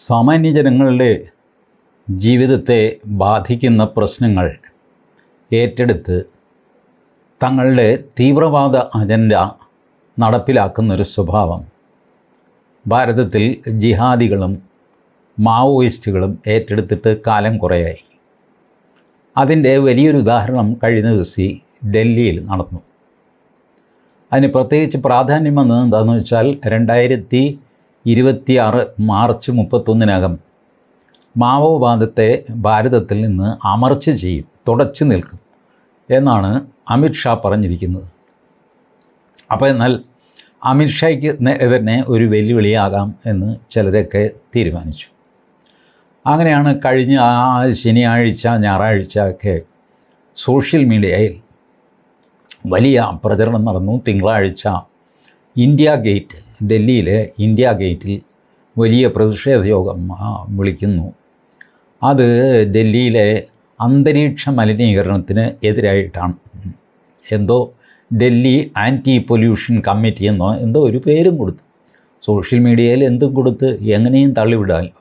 സാമാന്യ ജനങ്ങളുടെ ജീവിതത്തെ ബാധിക്കുന്ന പ്രശ്നങ്ങൾ ഏറ്റെടുത്ത് തങ്ങളുടെ തീവ്രവാദ അജണ്ട നടപ്പിലാക്കുന്നൊരു സ്വഭാവം. ഭാരതത്തിൽ ജിഹാദികളും മാവോയിസ്റ്റുകളും ഏറ്റെടുത്തിട്ട് കാലം കുറയായി. അതിന്റെ വലിയൊരു ഉദാഹരണം കഴിഞ്ഞ ദിവസം ഡൽഹിയിൽ നടന്നു. അതിന് പ്രത്യേകിച്ച് പ്രാധാന്യം വന്നത് എന്താണെന്ന് വെച്ചാൽ രണ്ടായിരത്തി ഇരുപത്തിയാറ് മാർച്ച് മുപ്പത്തൊന്നിനകം മാവോവാദത്തെ ഭാരതത്തിൽ നിന്ന് അമർച്ച ചെയ്യും തുടച്ചു നിൽക്കും എന്നാണ് അമിത്ഷാ പറഞ്ഞിരിക്കുന്നത്. അപ്പോൾ എന്നാൽ അമിത്ഷായ്ക്ക് തന്നെ ഒരു വെല്ലുവിളിയാകാം എന്ന് ചിലരൊക്കെ തീരുമാനിച്ചു. അങ്ങനെയാണ് കഴിഞ്ഞ ആ ശനിയാഴ്ച ഞായറാഴ്ച ഒക്കെ സോഷ്യൽ മീഡിയയിൽ വലിയ പ്രചരണം നടന്നു. തിങ്കളാഴ്ച ഇന്ത്യ ഗേറ്റ് ഡൽഹിയിലെ ഇന്ത്യ ഗേറ്റിൽ വലിയ പ്രതിഷേധ യോഗം വിളിക്കുന്നു. അത് ഡൽഹിയിലെ അന്തരീക്ഷ മലിനീകരണത്തിന് എതിരായിട്ടാണ്. എന്തോ ഡൽഹി ആന്റി പൊല്യൂഷൻ കമ്മിറ്റി എന്നോ എന്തോ ഒരു പേരും കൊടുത്തു. സോഷ്യൽ മീഡിയയിൽ എന്തും കൊടുത്ത് എങ്ങനെയും തള്ളിവിടാമല്ലോ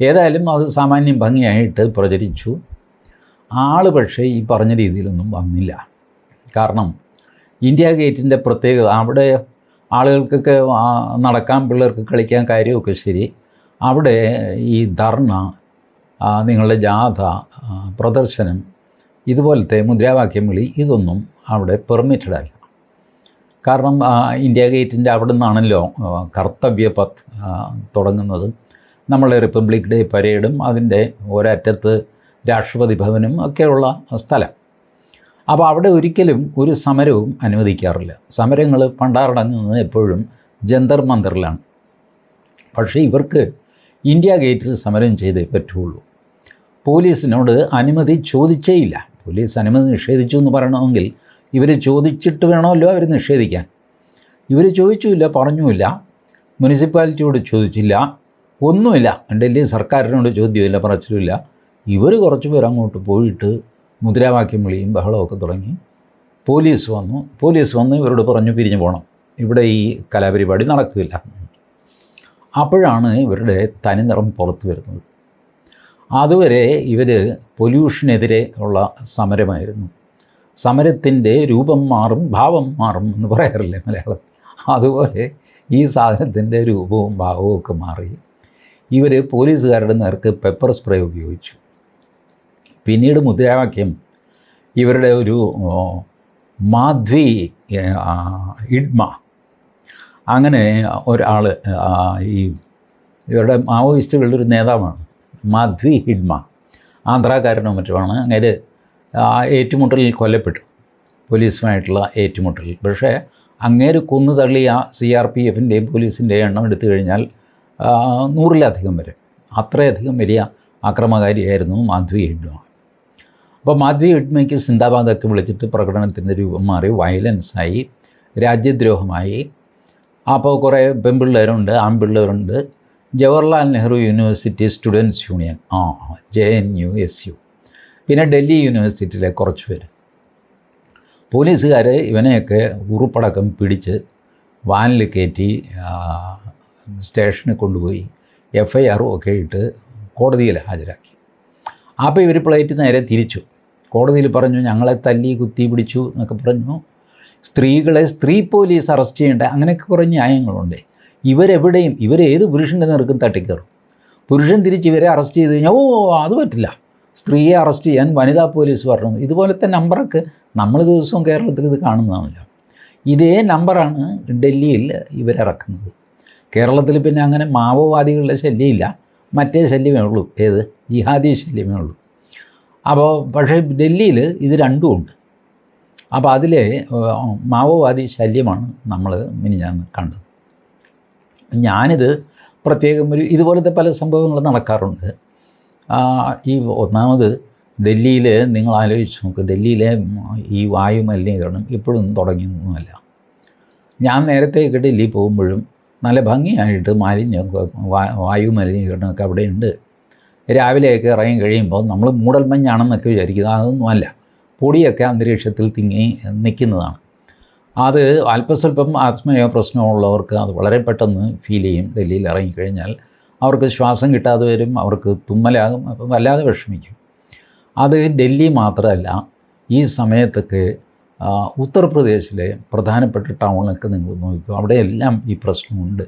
ഏതായാലും അത് സാമാന്യം ഭംഗിയായിട്ട് പ്രചരിച്ചു. ആൾ പക്ഷേ ഈ പറഞ്ഞ രീതിയിലൊന്നും വന്നില്ല. കാരണം ഇന്ത്യ ഗേറ്റിന്റെ പ്രത്യേകത അവിടെ ആളുകൾക്കൊക്കെ നടക്കാൻ പിള്ളേർക്ക് കളിക്കാൻ കാര്യമൊക്കെ ശരി. അവിടെ ഈ ധർണ നിങ്ങളുടെ ജാഥ പ്രദർശനം ഇതുപോലത്തെ മുദ്രാവാക്യം വിളി ഇതൊന്നും അവിടെ പെർമിറ്റഡ് അല്ല. കാരണം ഇന്ത്യ ഗേറ്റിന്റെ അവിടെ നിന്നാണല്ലോ കർത്തവ്യ പത്ത് തുടങ്ങുന്നത്. നമ്മളെ റിപ്പബ്ലിക് ഡേ പരേഡും അതിന്റെ ഒരറ്റത്ത് രാഷ്ട്രപതി ഭവനും ഒക്കെയുള്ള സ്ഥലം. അപ്പോൾ അവിടെ ഒരിക്കലും ഒരു സമരവും അനുവദിക്കാറില്ല. സമരങ്ങൾ പണ്ടാറടങ്ങുന്നത് എപ്പോഴും ജന്തർ മന്ദറിലാണ്. പക്ഷേ ഇവർക്ക് ഇന്ത്യ ഗേറ്റിൽ സമരം ചെയ്തേ പറ്റുള്ളൂ. പോലീസിനോട് അനുമതി ചോദിച്ചേ ഇല്ല പോലീസ് അനുമതി നിഷേധിച്ചു എന്ന് പറയണമെങ്കിൽ ഇവർ ചോദിച്ചിട്ട് വേണമല്ലോ അവർ നിഷേധിക്കാൻ. ഇവർ ചോദിച്ചുമില്ല പറഞ്ഞുമില്ല. മുനിസിപ്പാലിറ്റിയോട് ചോദിച്ചില്ല. ഒന്നുമില്ല. ഡൽഹി സർക്കാരിനോട് ചോദ്യമില്ല പറച്ചിലുമില്ല. ഇവർ കുറച്ച് പേർ അങ്ങോട്ട് പോയിട്ട് മുദ്രാവാക്യം വിളിയും ബഹളമൊക്കെ തുടങ്ങി പോലീസ് വന്നു. പോലീസ് വന്ന് ഇവരോട് പറഞ്ഞു പിരിഞ്ഞു പോകണം ഇവിടെ ഈ കലാപരിപാടി നടക്കില്ല. അപ്പോഴാണ് ഇവരുടെ തനിനിറം പുറത്തു വരുന്നത്. അതുവരെ ഇവർ പൊല്യൂഷനെതിരെ ഉള്ള സമരമായിരുന്നു. സമരത്തിന്റെ രൂപം മാറും ഭാവം മാറും എന്ന് പറയാറില്ലേ മലയാളത്തിൽ? അതുപോലെ ഈ സാധനത്തിന്റെ രൂപവും ഭാവവും ഒക്കെ മാറി. ഇവർ പോലീസുകാരുടെ നേർക്ക് പെപ്പർ സ്പ്രേ ഉപയോഗിച്ചു. പിന്നീട് മുദ്രാവാക്യം ഇവരുടെ ഒരു മാധ്വി ഇഡ്മ. അങ്ങനെ ഒരാൾ ഈ ഇവരുടെ മാവോയിസ്റ്റുകളുടെ ഒരു നേതാവാണ്. മാധ്വി ഹിഡ്മ ആന്ധ്രാക്കാരനോ മറ്റുമാണ് അങ്ങനെ ഏറ്റുമുട്ടലിൽ കൊല്ലപ്പെട്ടു. പോലീസുമായിട്ടുള്ള ഏറ്റുമുട്ടലിൽ പക്ഷേ അങ്ങേര് കൊന്നു തള്ളിയ സി ആർ പി എഫിന്റെയും പോലീസിന്റെയും എണ്ണം എടുത്തു കഴിഞ്ഞാൽ നൂറിലധികം വരെ. അത്രയധികം വലിയ ആക്രമകാരിയായിരുന്നു മാധ്വി ഹിഡ്മ അപ്പോൾ മാധ്യമ ഹിഡ്മയ്ക്ക് സിന്ദാബാദൊക്കെ വിളിച്ചിട്ട് പ്രകടനത്തിന്റെ രൂപം മാറി വയലൻസായി രാജ്യദ്രോഹമായി. അപ്പോൾ കുറേ പെൺപിള്ളേരുണ്ട് ആൺപിള്ളേരുണ്ട്. Jawaharlal Nehru university students union ആ J N U S U. പിന്നെ ഡൽഹി യൂണിവേഴ്സിറ്റിയിലെ കുറച്ച് പേര്. പോലീസുകാർ ഇവനെയൊക്കെ ഉറുപ്പടക്കം പിടിച്ച് വാനിൽ കയറ്റി സ്റ്റേഷനിൽ കൊണ്ടുപോയി എഫ് ഐ ആറും ഒക്കെ ഇട്ട് കോടതിയിൽ ഹാജരാക്കി. അപ്പോൾ ഇവർ പ്ലേറ്റ് നേരെ തിരിച്ചു. കോടതിയിൽ പറഞ്ഞു ഞങ്ങളെ തല്ലി കുത്തി പിടിച്ചു എന്നൊക്കെ പറഞ്ഞു. സ്ത്രീകളെ സ്ത്രീ പോലീസ് അറസ്റ്റ് ചെയ്യേണ്ട അങ്ങനെയൊക്കെ കുറേ ന്യായങ്ങളുണ്ട്. ഇവരെവിടെയും ഇവരേത് പുരുഷന്റെ നിറക്കും തട്ടിക്കയറും. പുരുഷൻ തിരിച്ച് ഇവരെ അറസ്റ്റ് ചെയ്ത് കഴിഞ്ഞാൽ ഓ അത് പറ്റില്ല. സ്ത്രീയെ അറസ്റ്റ് ചെയ്യാൻ വനിതാ പോലീസ് പറഞ്ഞു. ഇതുപോലത്തെ നമ്പറൊക്കെ നമ്മൾ ദിവസവും കേരളത്തിൽ ഇത് കാണുന്നതാണല്ലോ. ഇതേ നമ്പറാണ് ഡൽഹിയിൽ ഇവരിറക്കുന്നത് കേരളത്തിൽ പിന്നെ അങ്ങനെ മാവോവാദികളുടെ ശല്യമില്ല. മറ്റേ ശല്യമേ ഉള്ളൂ. ഏത്? ജിഹാദി ശല്യമേ ഉള്ളൂ. അപ്പോൾ പക്ഷേ ഡൽഹിയിൽ ഇത് രണ്ടും ഉണ്ട്. അപ്പോൾ അതിലെ മാവോവാദി ശല്യമാണ് നമ്മൾ മിനിഞ്ഞാന്ന് കണ്ടത്. ഞാനിത് പ്രത്യേകം ഒരു ഇതുപോലത്തെ പല സംഭവങ്ങൾ നടക്കാറുണ്ട്. ഈ ഒന്നാമത് ഡൽഹിയിൽ നിങ്ങൾ ആലോചിച്ച് നോക്ക് ഡൽഹിയിലെ ഈ വായു മലിനീകരണം ഇപ്പോഴും തുടങ്ങിയൊന്നുമല്ല. ഞാൻ നേരത്തെയൊക്കെ ഡൽഹി പോകുമ്പോഴും നല്ല ഭംഗിയായിട്ട് മാലിന്യം വായു മലിനീകരണമൊക്കെ അവിടെയുണ്ട്. രാവിലെയൊക്കെ ഇറങ്ങി കഴിയുമ്പോൾ നമ്മൾ മൂടൽമഞ്ഞാണെന്നൊക്കെ വിചാരിക്കുന്നത് അതൊന്നും അല്ല. പൊടിയൊക്കെ അന്തരീക്ഷത്തിൽ തിങ്ങി നിൽക്കുന്നതാണ്. അത് അല്പസ്വല്പം ആസ്മയോ പ്രശ്നമോ ഉള്ളവർക്ക് അത് വളരെ പെട്ടെന്ന് ഫീൽ ചെയ്യും. ഡൽഹിയിൽ ഇറങ്ങിക്കഴിഞ്ഞാൽ അവർക്ക് ശ്വാസം കിട്ടാതെ വരും അവർക്ക് തുമ്മലാകും അപ്പം വല്ലാതെ വിഷമിക്കും. അത് ഡൽഹി മാത്രമല്ല ഈ സമയത്തൊക്കെ ഉത്തർപ്രദേശിലെ പ്രധാനപ്പെട്ട ടൗണൊക്കെ നിങ്ങൾ നോക്കും അവിടെയെല്ലാം ഈ പ്രശ്നമുണ്ട്.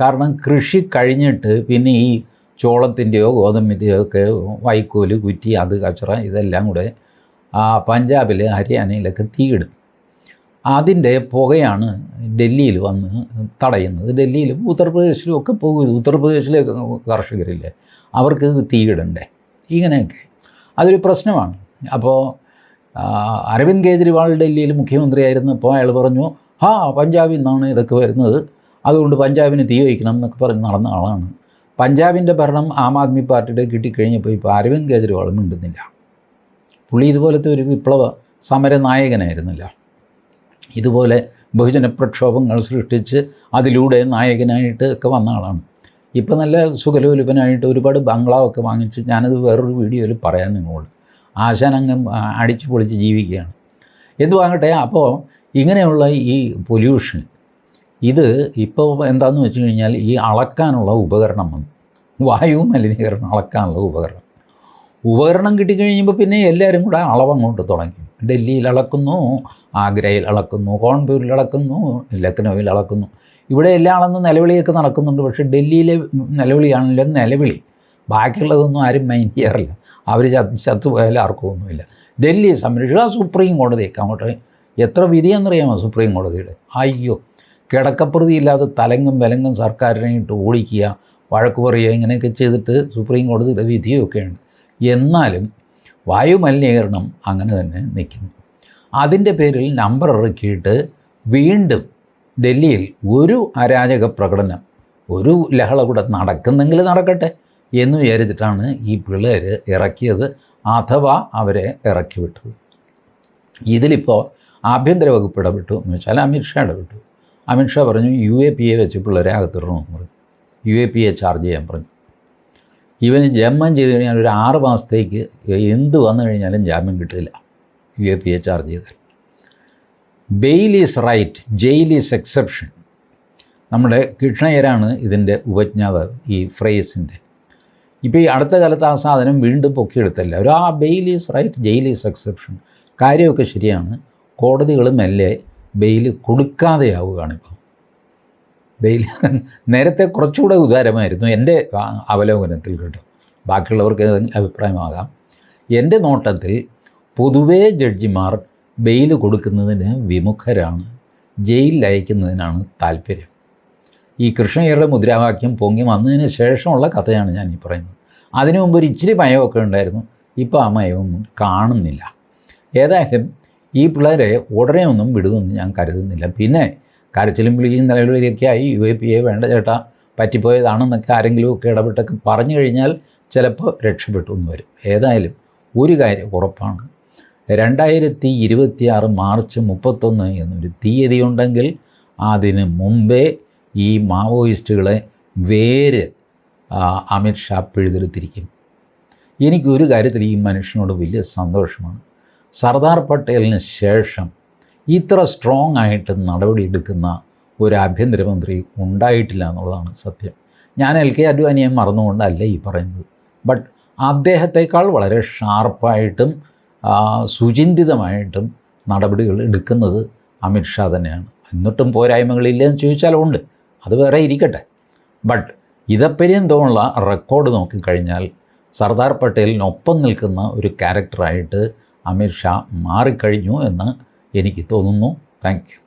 കാരണം കൃഷി കഴിഞ്ഞിട്ട് പിന്നെ ഈ ചോളത്തിന്റെയോ ഗോതമ്പിന്റെയോ ഒക്കെ വൈക്കോൽ കുറ്റി അത് കച്ചറ ഇതെല്ലാം കൂടെ ആ പഞ്ചാബിൽ ഹരിയാനയിലൊക്കെ തീയിടും. അതിന്റെ പുകയാണ് ഡൽഹിയിൽ വന്ന് തടയുന്നത്. ഡൽഹിയിലും ഉത്തർപ്രദേശിലും ഒക്കെ പോകും ഉത്തർപ്രദേശിലെ കർഷകരില്ലേ അവർക്ക് തീയിടണ്ടേ? ഇങ്ങനെയൊക്കെ. അതൊരു പ്രശ്നമാണ്. അപ്പോൾ അരവിന്ദ് കേജ്രിവാൾ ഡൽഹിയിൽ മുഖ്യമന്ത്രിയായിരുന്നപ്പോൾ അയാൾ പറഞ്ഞു ആ പഞ്ചാബിൽ നിന്നാണ് ഇതൊക്കെ വരുന്നത്. അതുകൊണ്ട് പഞ്ചാബിന് തീ വയ്ക്കണം എന്നൊക്കെ പറഞ്ഞ് നടന്ന ആളാണ്. പഞ്ചാബിന്റെ ഭരണം ആം ആദ്മി പാർട്ടിയുടെ കിട്ടിക്കഴിഞ്ഞപ്പോൾ ഇപ്പോൾ അരവിന്ദ് കെജ്രിവാൾ മിണ്ടുന്നില്ല. പുള്ളി ഇതുപോലത്തെ ഒരു വിപ്ലവ സമര നായകനായിരുന്നില്ല ഇതുപോലെ ബഹുജന പ്രക്ഷോഭങ്ങൾ സൃഷ്ടിച്ച് അതിലൂടെ നായകനായിട്ട് ഒക്കെ വന്ന ആളാണ്. ഇപ്പം നല്ല സുഖലോലുപനായിട്ട് ഒരുപാട് ബംഗ്ലാവൊക്കെ വാങ്ങിച്ച് ഞാനത് വേറൊരു വീഡിയോയിൽ പറയാൻ നിങ്ങളോട്. ആശാനംഗം അടിച്ചു പൊളിച്ച് ജീവിക്കുകയാണ്. എന്തുവാകട്ടെ അപ്പോൾ ഇങ്ങനെയുള്ള ഈ പൊല്യൂഷൻ ഇത് ഇപ്പോൾ എന്താണെന്ന് വെച്ച് കഴിഞ്ഞാൽ ഈ അളക്കാനുള്ള ഉപകരണം വന്നു. വായു മലിനീകരണം അളക്കാനുള്ള ഉപകരണം. ഉപകരണം കിട്ടിക്കഴിയുമ്പോൾ പിന്നെ എല്ലാവരും കൂടെ അളവങ്ങോട്ട് തുടങ്ങി. ഡൽഹിയിൽ അളക്കുന്നു ആഗ്രയിൽ അളക്കുന്നു കോൺപൂരിൽ അളക്കുന്നു ലക്നൗവിൽ അളക്കുന്നു. ഇവിടെ എല്ലാ അളന്ന് നിലവിളിയൊക്കെ നടക്കുന്നുണ്ട്. പക്ഷേ ഡൽഹിയിലെ നിലവിളിയാണല്ലോ നിലവിളി. ബാക്കിയുള്ളതൊന്നും ആരും മൈൻഡ് ചെയ്യാറില്ല. അവർ ചത്ത് ചത്തുപോയാലും ആർക്കും ഒന്നുമില്ല. ഡൽഹി സംരക്ഷിക്കുക സുപ്രീം കോടതിയൊക്കെ അങ്ങോട്ട് എത്ര വിധിയെന്നറിയാമോ സുപ്രീം കോടതിയുടെ? അയ്യോ കിടക്കപ്രതി ഇല്ലാതെ തലങ്ങും വിലങ്ങും സർക്കാരിനെ ഇട്ട് ഓടിക്കുക വഴക്ക് പറയുക ഇങ്ങനെയൊക്കെ ചെയ്തിട്ട് സുപ്രീം കോടതിയുടെ വിധിയൊക്കെയുണ്ട്. എന്നാലും വായുമലിനീകരണം അങ്ങനെ തന്നെ നിൽക്കുന്നു. അതിന്റെ പേരിൽ നമ്പർ ഇറക്കിയിട്ട് വീണ്ടും ഡൽഹിയിൽ ഒരു അരാജക പ്രകടനം ഒരു ലഹള കൂടെ നടക്കുന്നെങ്കിൽ നടക്കട്ടെ എന്ന് വിചാരിച്ചിട്ടാണ് ഈ പിള്ളേർ ഇറക്കിയത് അഥവാ അവരെ ഇറക്കി വിട്ടത് ഇതിലിപ്പോൾ ആഭ്യന്തര വകുപ്പ് ഇടപെട്ടു എന്ന് വെച്ചാൽ അമിത്ഷാ ഇടപെട്ടു. അമിത്ഷാ പറഞ്ഞു യു എ പി എ വെച്ച് പിള്ളേരെ അകത്തിടണമെന്ന് പറഞ്ഞു. U A P A charge ചെയ്യാൻ പറഞ്ഞു. ഇവന് ജന്മം ചെയ്ത് കഴിഞ്ഞാൽ ഒരു ആറ് മാസത്തേക്ക് എന്ത് വന്നു കഴിഞ്ഞാലും ജാമ്യം കിട്ടില്ല. U A P A charge ചെയ്താൽ. Bail is right jail is exception നമ്മുടെ കൃഷ്ണയ്യരാണ് ഇതിന്റെ ഉപജ്ഞാതാവ് ഈ ഫ്രേസിന്റെ ഇപ്പോൾ ഈ അടുത്ത കാലത്ത് ആ സാധനം വീണ്ടും പൊക്കിയെടുത്തല്ല. ഒരു ആ bail is right jail is exception കാര്യമൊക്കെ ശരിയാണ്. കോടതികളും മെല്ലെ ബെയിൽ കൊടുക്കാതെയാവുകയാണ് ഇപ്പോൾ. ബെയിൽ നേരത്തെ കുറച്ചുകൂടെ ഉദാരമായിരുന്നു എന്റെ അവലോകനത്തിൽ കേട്ടോ. ബാക്കിയുള്ളവർക്ക് അഭിപ്രായമാകാം. എന്റെ നോട്ടത്തിൽ പൊതുവേ ജഡ്ജിമാർ ബെയിൽ കൊടുക്കുന്നതിന് വിമുഖരാണ് ജയിലിൽ അയക്കുന്നതിനാണ് താല്പര്യം. ഈ കൃഷ്ണയ്യരുടെ മുദ്രാവാക്യം പൊങ്ങി വന്നതിന് ശേഷമുള്ള കഥയാണ് ഞാൻ ഈ പറയുന്നത്. അതിനു മുമ്പ് ഒരു ഇച്ചിരി മയമൊക്കെ ഉണ്ടായിരുന്നു ഇപ്പോൾ ആ മയമൊന്നും കാണുന്നില്ല. ഏതായാലും ഈ പിള്ളേരെ ഉടനെ ഒന്നും വിടുമെന്ന് ഞാൻ കരുതുന്നില്ല. പിന്നെ കരച്ചിലും വിളിയും നിലവിളിയൊക്കെ ആയി യു എ പി എ വേണ്ട ചേട്ടാ പറ്റിപ്പോയതാണെന്നൊക്കെ ആരെങ്കിലും ഒക്കെ ഇടപെട്ടൊക്കെ പറഞ്ഞു കഴിഞ്ഞാൽ ചിലപ്പോൾ രക്ഷപ്പെട്ടു എന്ന് വരും. ഏതായാലും ഒരു കാര്യം ഉറപ്പാണ്. രണ്ടായിരത്തി ഇരുപത്തിയാറ് മാർച്ച് മുപ്പത്തൊന്ന് എന്നൊരു തീയതി ഉണ്ടെങ്കിൽ അതിന് മുമ്പേ ഈ മാവോയിസ്റ്റുകളെ വേര് അമിത്ഷാ പിഴുതെടുത്തിരിക്കും. എനിക്കൊരു കാര്യത്തിൽ ഈ മനുഷ്യനോട് വലിയ സന്തോഷമാണ്. സർദാർ പട്ടേലിന് ശേഷം ഇത്ര സ്ട്രോങ് ആയിട്ട് നടപടിയെടുക്കുന്ന ഒരു ആഭ്യന്തരമന്ത്രി ഉണ്ടായിട്ടില്ല എന്നുള്ളതാണ് സത്യം. ഞാൻ എൽ കെ അഡ്വാനിയെ മറന്നുകൊണ്ടല്ല ഈ പറയുന്നത്. ബട്ട് അദ്ദേഹത്തെക്കാൾ വളരെ ഷാർപ്പായിട്ടും സുചിന്തിതമായിട്ടും നടപടികൾ എടുക്കുന്നത് അമിത്ഷാ തന്നെയാണ്. എന്നിട്ടും പോരായ്മകളില്ലെന്ന് ചോദിച്ചാൽ ഉണ്ട്. അത് വേറെ ഇരിക്കട്ടെ. ബട്ട് ഇതപ്പര്യന്തമുള്ള റെക്കോർഡ് നോക്കിക്കഴിഞ്ഞാൽ സർദാർ പട്ടേലിനൊപ്പം നിൽക്കുന്ന ഒരു ക്യാരക്ടറായിട്ട് അമിത്ഷാ മാറിക്കഴിഞ്ഞു എന്ന് എനിക്ക് തോന്നുന്നു. താങ്ക്